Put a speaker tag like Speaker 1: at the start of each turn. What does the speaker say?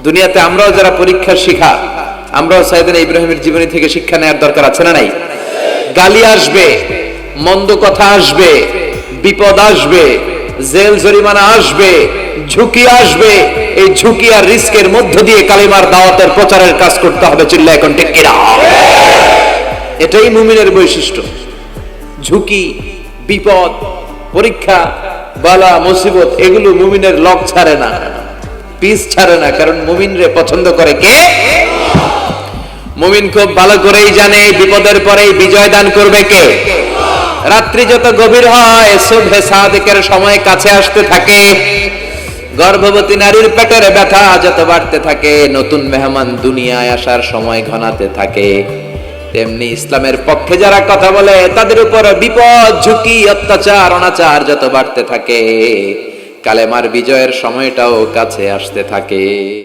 Speaker 1: দুনিয়াতে আমরাও যারা পরীক্ষার শিখা আমরাও সাইদিন ইব্রাহিমের জীবনী থেকে শিক্ষা নেওয়ার দরকার আছে না নাই? গালি আসবে, মন্দ কথা আসবে, বিপদ আসবে, জেল জরিমানা আসবে, ঝুঁকি আসবে, এই ঝুঁকি আর রিস্কের মধ্য দিয়ে কালিমার দাওয়াতের প্রচারের কাজ করতে হবে চিল্লা এখন কিনা? এটাই মুমিনের বৈশিষ্ট্য। ঝুঁকি, বিপদ, পরীক্ষা, বালা, মুসিবত, এগুলো মুমিনের লক ছাড়ে না। পিস ছাড়ে না, কারণ মুমিনরে পছন্দ করে কে? মুমিন খুব ভালো করেই জানে, বিপদের পরেই বিজয় দান করবে কে? রাত্রি যত গভীর হয় শুভে সাদেকের সময় কাছে আসতে থাকে। গর্ভবতী নারীর পেটের ব্যথা যত বাড়তে থাকে, নতুন মেহমান দুনিয়ায় আসার সময় ঘনাতে থাকে। তেমনি ইসলামের পক্ষে যারা কথা বলে, তাদের উপর বিপদ, ঝুঁকি, অত্যাচার, অনাচার যত বাড়তে থাকে। কালেমার বিজয়ের সময়টাও কাছে আসতে থাকে।